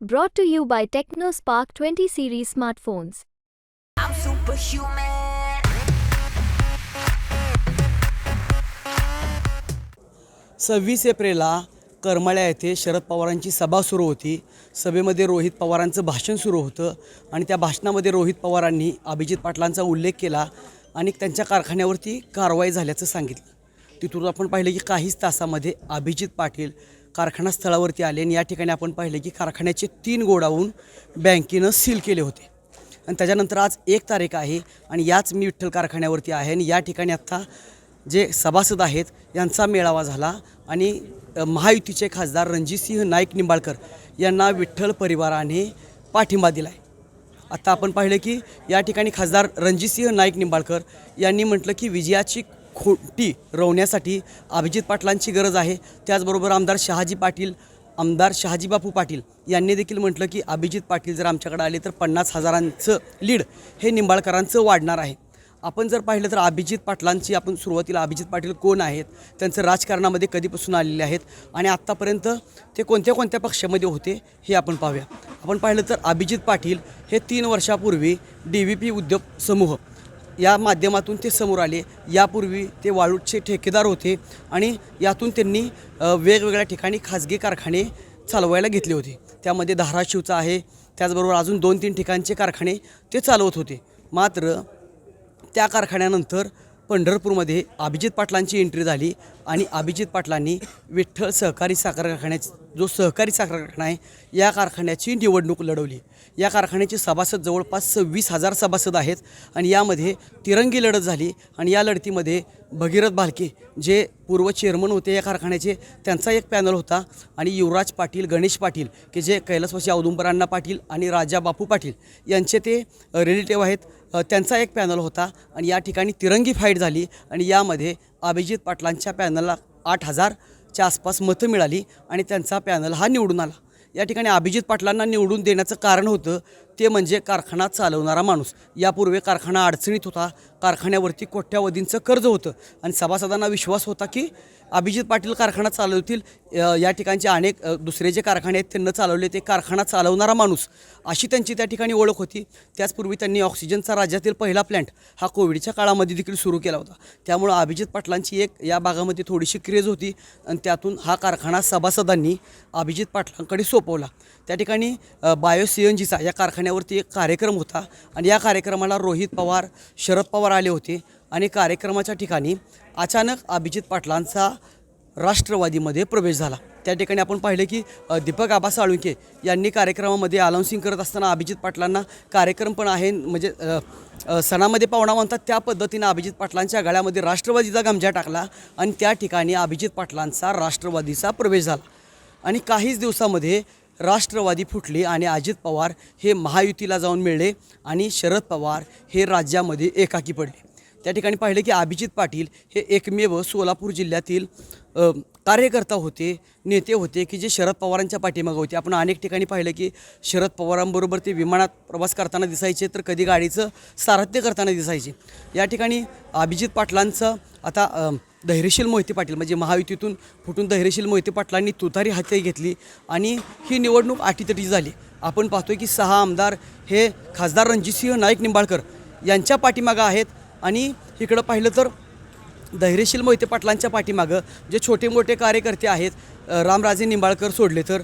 Brought to you by TechnoSpark 20 series smartphones. I'm superhuman. सव्वीस एप्रिलला करमाळ्या येथे शरद पवारांची सभा सुरू होती सभेमध्ये रोहित पवारांचं भाषण सुरू होतं आणि त्या भाषणामध्ये रोहित पवारांनी अभिजित पाटलांचा उल्लेख केला आणि त्यांच्या कारखान्यावरती कारवाई झाल्याचं सांगितलं तिथून आपण पाहिलं की काहीच तासामध्ये अभिजित पाटील कारखाना स्थळावरती आले आणि या ठिकाणी आपण पाहिलं की कारखान्याचे तीन गोडाऊन बँकेनं सील केले होते. आणि त्याच्यानंतर आज एक तारीख आहे आणि याच मी विठ्ठल कारखान्यावरती आहे आणि या ठिकाणी आत्ता जे सभासद आहेत यांचा मेळावा झाला आणि महायुतीचे खासदार रणजितसिंह नाईक निंबाळकर यांना विठ्ठल परिवाराने पाठिंबा दिला आहे आता आपण पाहिलं की या ठिकाणी खासदार रणजितसिंह नाईक निंबाळकर यांनी म्हटलं की विजयाची खोटी रोवण्यासाठी अभिजित पाटलांची गरज आहे. त्याचबरोबर आमदार शहाजी पाटील आमदार शहाजी बापू पाटील यांनी देखील म्हटलं की अभिजित पाटील जर आमच्याकडे आले तर पन्नास हजारांचं लीड हे निंबाळकरांचं वाढणार आहे. आपण जर पाहिलं तर अभिजित पाटलांची आपण सुरुवातीला अभिजित पाटील कोण आहेत? त्यांचं राजकारणामध्ये कधीपासून आलेले आहेत? आणि आत्तापर्यंत ते कोणत्या कोणत्या पक्षामध्ये होते? हे आपण पाहूया. आपण पाहिलं तर अभिजित पाटील हे तीन वर्षापूर्वी डी व्ही पी उद्योग समूह या माध्यमातून ते समोर आले. यापूर्वी ते वाळूचे ठेकेदार होते आणि यातून त्यांनी वेगवेगळ्या ठिकाणी खाजगी कारखाने चालवायला घेतले होते. त्यामध्ये धाराशिवचा आहे त्याचबरोबर अजून दोन तीन ठिकाणचे कारखाने ते चालवत होते. मात्र त्या कारखान्यानंतर पंढरपूरमध्ये अभिजित पाटलांची एंट्री झाली आणि अभिजित पाटलांनी विठ्ठल सहकारी साखर कारखान्याचा जो सहकारी साखर कारखाना आहे या कारखान्याची निवडणूक लढवली. या कारखान्याचे सभासद जवळपास सव्वीस हजार सभासद आहेत आणि यामध्ये तिरंगी लढत झाली आणि या लढतीमध्ये भगीरथ भालके जे पूर्व चेअरमन होते या कारखान्याचे त्यांचा एक पॅनल होता आणि युवराज पाटील गणेश पाटील की जे कैलासवासी औदुंबरांना पाटील आणि राजा बापू पाटील यांचे ते रिलेटिव्ह आहेत. त्यांचा एक पॅनल होता आणि या ठिकाणी तिरंगी फाईट झाली आणि यामध्ये अभिजित पाटलांच्या पॅनलला आठ हजारच्या आसपास मतं मिळाली आणि त्यांचा पॅनल हा निवडून आला. या ठिकाणी अभिजित पाटलांना निवडून देण्याचं कारण होतं ते म्हणजे कारखाना चालवणारा माणूस. यापूर्वी कारखाना अडचणीत होता कारखान्यावरती कोट्यावधींचं कर्ज होतं आणि सभासदांना विश्वास होता की अभिजित पाटील कारखाना चालवतील या ठिकाणचे अनेक दुसरे जे कारखाने आहेत त्यांना चालवले ते कारखाना चालवणारा माणूस अशी त्यांची त्या ठिकाणी ओळख होती. त्याचपूर्वी त्यांनी ऑक्सिजनचा राज्यातील पहिला प्लॅन्ट हा कोविडच्या काळामध्ये देखील सुरू केला होता. त्यामुळं अभिजित पाटलांची एक या भागामध्ये थोडीशी क्रेज होती आणि त्यातून हा कारखाना सभासदांनी अभिजित पाटलांकडे सोपवला. त्या ठिकाणी बायो सी एन जीचा या कारखान्यावरती एक कार्यक्रम होता आणि या कार्यक्रमाला रोहित पवार शरद पवार आले होते. आणि कार्यक्रमाच्या ठिकाणी अचानक अभिजित पाटलांचा राष्ट्रवादीमध्ये प्रवेश झाला. त्या ठिकाणी आपण पाहिले की दीपक आबा साळुंके यांनी कार्यक्रमामध्ये अनाऊन्सिंग करत असताना अभिजित पाटलांना कार्यक्रम पण आहे म्हणजे सणामध्ये पाहुणा म्हणतात त्या पद्धतीनं अभिजित पाटलांच्या गळ्यामध्ये राष्ट्रवादीचा गमजा टाकला आणि त्या ठिकाणी अभिजित पाटलांचा राष्ट्रवादीचा प्रवेश झाला. आणि काहीच दिवसामध्ये राष्ट्रवादी फुटली आणि अजित पवार हे महायुतीला जाऊन मिळले आणि शरद पवार हे राज्यामध्ये एकाकी पडले. त्या ठिकाणी पाहिलं की अभिजित पाटील हे एकमेव सोलापूर जिल्ह्यातील कार्यकर्ता होते नेते होते की जे शरद पवारांच्या पाठीमागं होते. आपण अनेक ठिकाणी पाहिलं की शरद पवारांबरोबर ते विमानात प्रवास करताना दिसायचे तर कधी गाडीचं सारथ्य करताना दिसायचे. या ठिकाणी अभिजित पाटलांचं आता धैर्यशील मोहिते पाटील म्हणजे महायुतीतून फुटून धैर्यशील मोहिते पाटलांनी तुतारी हाती घेतली आणि ही निवडणूक अटीतटी झाली. आपण पाहतोय की सहा आमदार हे खासदार रणजितसिंह नाईक निंबाळकर यांच्या पाठीमागं आहेत. आणि इकडं पाहिलं तर धैर्यशील मोहिते पाटलांच्या पाठीमागं जे छोटे मोठे कार्यकर्ते आहेत रामराजे निंबाळकर सोडले तर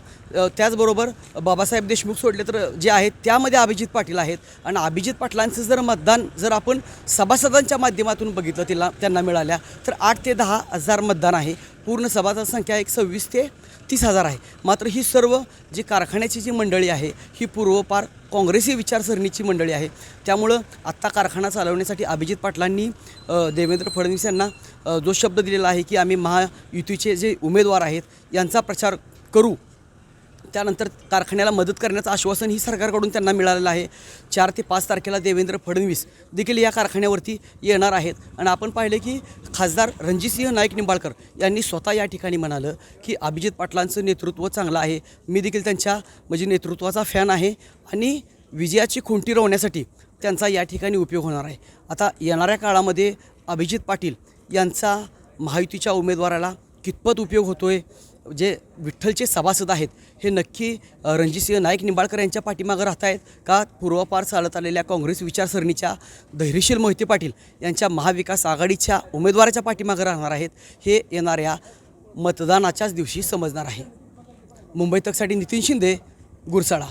त्याचबरोबर बाबासाहेब देशमुख सोडले तर जे आहेत त्यामध्ये अभिजित पाटील आहेत. आणि अभिजित पाटलांचं जर मतदान जर आपण सभासदांच्या माध्यमातून बघितलं तिला त्यांना मिळाल्या तर आठ ते दहा हजार मतदान आहे. पूर्ण सभासद संख्या एक सव्वीस ते तीस हजार आहे. मात्र ही सर्व जी कारखान्याची जी मंडळी आहे ही पूर्वपार काँग्रेसी विचारसरणीची मंडळी आहे. त्यामुळं आत्ता कारखाना चालवण्यासाठी अभिजित पाटलांनी देवेंद्र फडणवीस यांना जो शब्द दिलेला आहे की आम्ही महायुतीचे जे उमेदवार आहेत यांचा प्रचार करू. त्यानंतर कारखान्याला मदत करण्याचं आश्वासन ही सरकारकडून त्यांना मिळालेलं आहे. चार ते पाच तारखेला देवेंद्र फडणवीस देखील या कारखान्यावरती येणार आहेत. आणि आपण पाहिले की खासदार रणजितसिंह नाईक निंबाळकर यांनी स्वतः या ठिकाणी म्हणालं की अभिजित पाटलांचं नेतृत्व चांगलं आहे. मी देखील त्यांच्या म्हणजे नेतृत्वाचा फॅन आहे आणि विजयाची खुंटी रोवण्यासाठी त्यांचा या ठिकाणी उपयोग होणार आहे. आता येणाऱ्या काळामध्ये अभिजित पाटील यांचा महायुतीच्या उमेदवाराला कितपत उपयोग होतो आहे जे विठ्ठलचे सभासद आहेत हे नक्की रणजितसिंह नाईक निंबाळकर यांच्या पाठीमागं राहत आहेत का पूर्वापार चालत आलेल्या काँग्रेस विचारसरणीच्या धैर्यशील मोहिते पाटील यांच्या महाविकास आघाडीच्या उमेदवाराच्या पाठीमागं राहणार आहेत हे येणाऱ्या मतदानाच्याच दिवशी समजणार आहे. मुंबई तकसाठी नितीन शिंदे गुरसाळा.